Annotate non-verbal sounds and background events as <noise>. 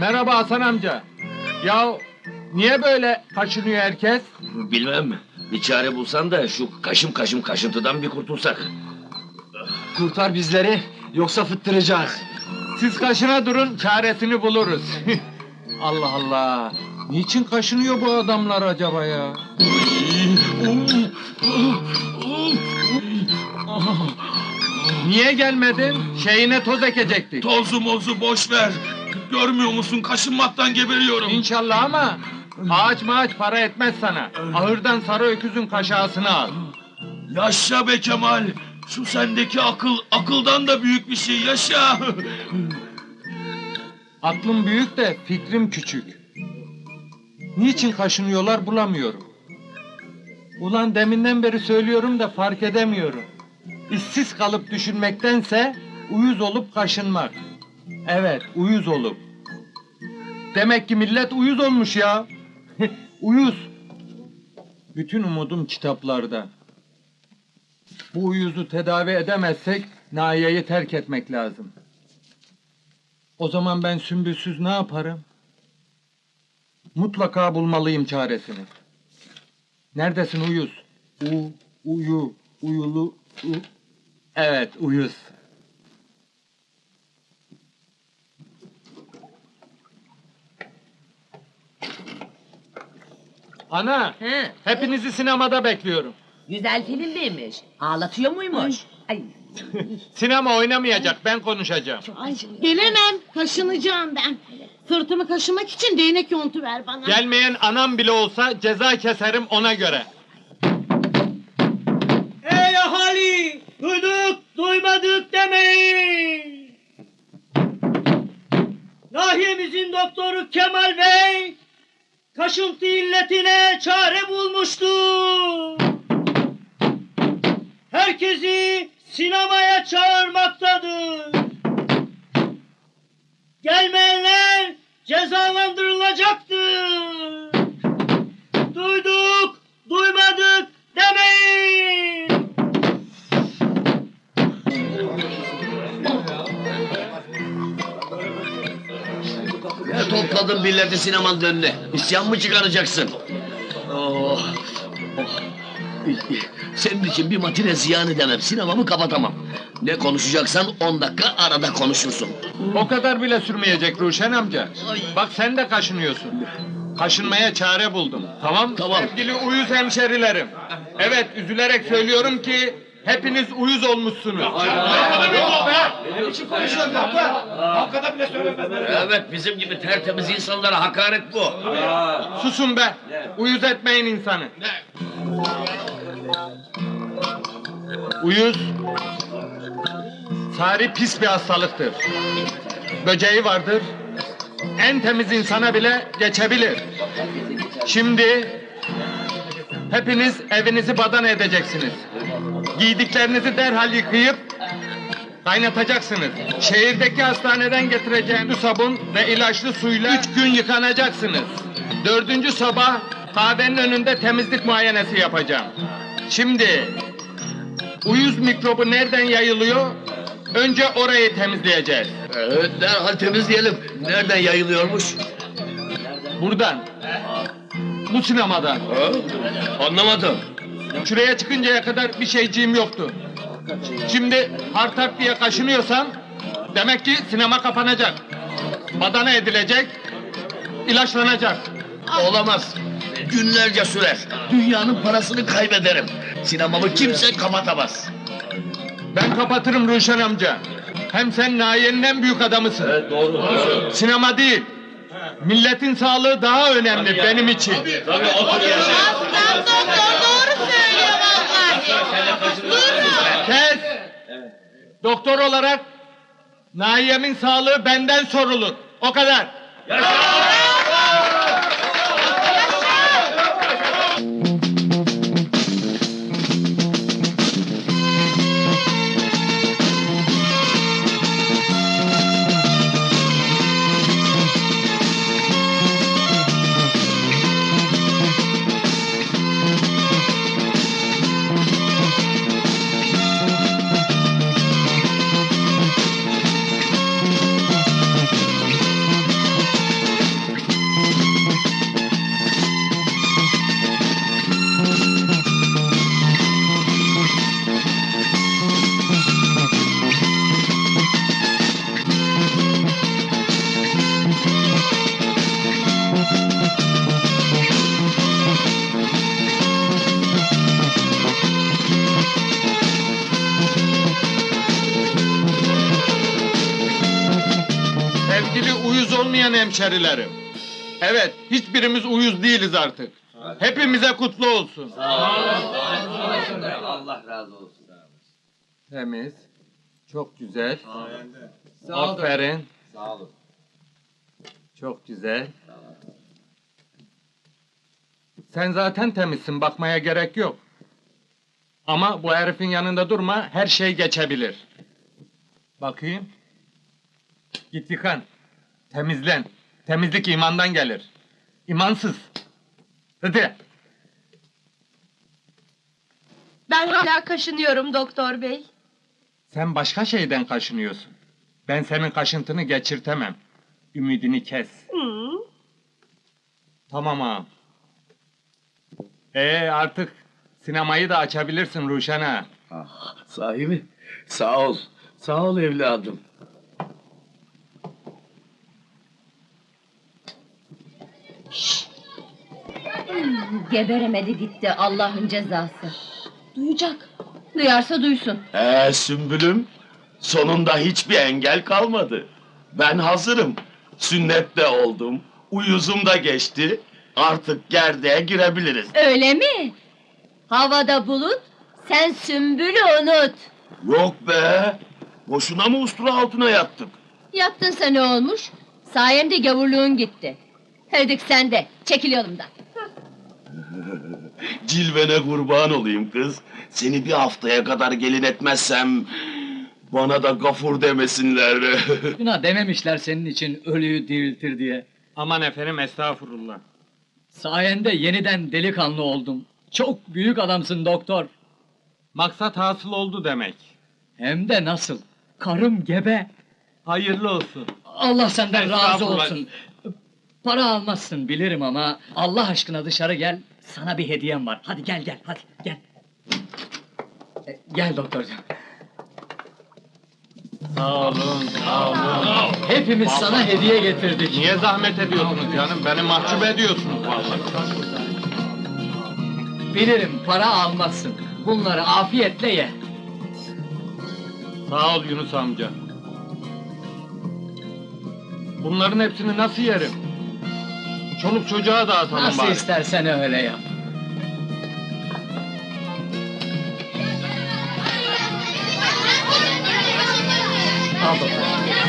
Merhaba Hasan amca. Ya niye böyle kaşınıyor herkes? Bilmem. Bir çare bulsan da şu kaşım kaşım kaşıntıdan bir kurtulsak. Kurtar bizleri yoksa fıttıracağız. Siz kaşına durun, çaresini buluruz. <laughs> Allah Allah. Niçin kaşınıyor bu adamlar acaba ya? Niye gelmedin? Şeyine toz ekecektik. Tozu mozu boş ver. Görmüyor musun kaşınmaktan geberiyorum. İnşallah ama ağaç maaç para etmez sana. Ahırdan sarı öküzün kaşağısını al. Yaşa be Kemal. Şu sendeki akıl akıldan da büyük bir şey yaşa. Aklım büyük de fikrim küçük. Niçin kaşınıyorlar bulamıyorum. Ulan deminden beri söylüyorum da fark edemiyorum. İşsiz kalıp düşünmektense uyuz olup kaşınmak. Evet, uyuz olup. Demek ki millet uyuz olmuş ya. <laughs> uyuz. Bütün umudum kitaplarda. Bu uyuzu tedavi edemezsek Nahiye'yi terk etmek lazım. O zaman ben sümbülsüz ne yaparım? Mutlaka bulmalıyım çaresini. Neredesin uyuz? U, uyu, uyulu, u. Evet, uyuz. Ana, He, hepinizi sinemada bekliyorum. güzel film miymiş? Ağlatıyor muymuş? Ay. <laughs> Sinema oynamayacak, ben konuşacağım. Ay, gelemem. Kaşınacağım ben. Sırtımı kaşımak için değnek yontu ver bana. Gelmeyen anam bile olsa ceza keserim ona göre. Ey ahali! Duyduk, duymadık demeyin! Nahiyemizin doktoru Kemal Bey, kaşıntı illetine çare bulmuştu. Herkesi sinemaya çağırmaktadır. Gelmeyenler cezalandırılacaktır. Duyduk, Topladın milleti sinemanın önüne? İsyan mı çıkaracaksın? Oh, oh. Senin için bir matine ziyan edemem. Sinemamı kapatamam. Ne konuşacaksan on dakika arada konuşursun. O kadar bile sürmeyecek Ruşen amca. Bak sen de kaşınıyorsun. Kaşınmaya çare buldum. Tamam? Tamam. Sevgili uyuz hemşerilerim. Evet üzülerek söylüyorum ki hepiniz uyuz olmuşsunuz. Evet bizim gibi tertemiz insanlara hakaret bu. Susun be. Uyuz etmeyin insanı. Uyuz Sari pis bir hastalıktır. Böceği vardır. En temiz insana bile geçebilir. Şimdi hepiniz evinizi badana edeceksiniz. Giydiklerinizi derhal yıkayıp kaynatacaksınız. Şehirdeki hastaneden getireceğim bu sabun ve ilaçlı suyla üç gün yıkanacaksınız. Dördüncü sabah kahvenin önünde temizlik muayenesi yapacağım. Şimdi uyuz mikrobu nereden yayılıyor? Önce orayı temizleyeceğiz. Evet derhal temizleyelim. Nereden yayılıyormuş? Buradan. Bu sinemadan. Ha? Anlamadım. Şuraya çıkıncaya kadar bir şeyciğim yoktu. Şimdi hartak diye kaşınıyorsam demek ki sinema kapanacak. Badana edilecek, ilaçlanacak. Olamaz. Günlerce sürer. Dünyanın parasını kaybederim. Sinemamı kimse kapatamaz. Ben kapatırım Ruşen amca. Hem sen nahiyenin en büyük adamısın. Evet doğru. Sinema değil. Milletin sağlığı daha önemli benim için. Tabii otur yaşa. Aslan doktor doğru söylüyor vallahi. Durun. Kes! Doktor olarak Nahiye'min sağlığı benden sorulur. O kadar. Olmayan hemşerilerim. Evet, hiçbirimiz uyuz değiliz artık. Hepimize kutlu olsun. Allah razı olsun. Temiz. Çok güzel. Aferin. Sağ olun. Çok güzel. Sen zaten temizsin, bakmaya gerek yok. Ama bu herifin yanında durma, her şey geçebilir. Bakayım. Git yıkan. Temizlen. Temizlik imandan gelir. İmansız. Hadi. Ben hala kaşınıyorum doktor bey. Sen başka şeyden kaşınıyorsun. Ben senin kaşıntını geçirtemem. Ümidini kes. Tamam ağam. Ee artık sinemayı da açabilirsin Ruşen ağa. Sahi mi? Sağ ol. Sağ ol evladım. Geberemedi gitti Allah'ın cezası. Duyacak. Duyarsa duysun. Ee Sümbülüm, sonunda hiçbir engel kalmadı. Ben hazırım. Sünnet de oldum, uyuzum da geçti. Artık gerdeğe girebiliriz. Öyle mi? Havada bulut, sen sümbülü unut. Yok be! Boşuna mı ustura altına yattık? Yattınsa ne olmuş? Sayemde gavurluğun gitti. Hadi sen de, çekil yolumdan. Cilvene kurban olayım kız. Seni bir haftaya kadar gelin etmezsem... ...bana da gafur demesinler. <laughs> Buna dememişler senin için ölüyü diriltir diye. Aman efendim estağfurullah. Sayende yeniden delikanlı oldum. Çok büyük adamsın doktor. Maksat hasıl oldu demek. Hem de nasıl? Karım gebe. Hayırlı olsun. Allah senden razı olsun. Para almazsın bilirim ama Allah aşkına dışarı gel. Sana bir hediyem var. Hadi gel gel hadi gel. E, Gel doktorcuğum. Sağ olun, sağ olun. Hepimiz sana hediye getirdik. Niye zahmet ediyorsunuz canım? Beni mahcup ediyorsunuz vallahi. Bilirim para almazsın. Bunları afiyetle ye. Sağ ol Yunus amca. Bunların hepsini nasıl yerim? Çoluk çocuğa dağıtalım Nasıl bari. istersen öyle yap. Al doktor.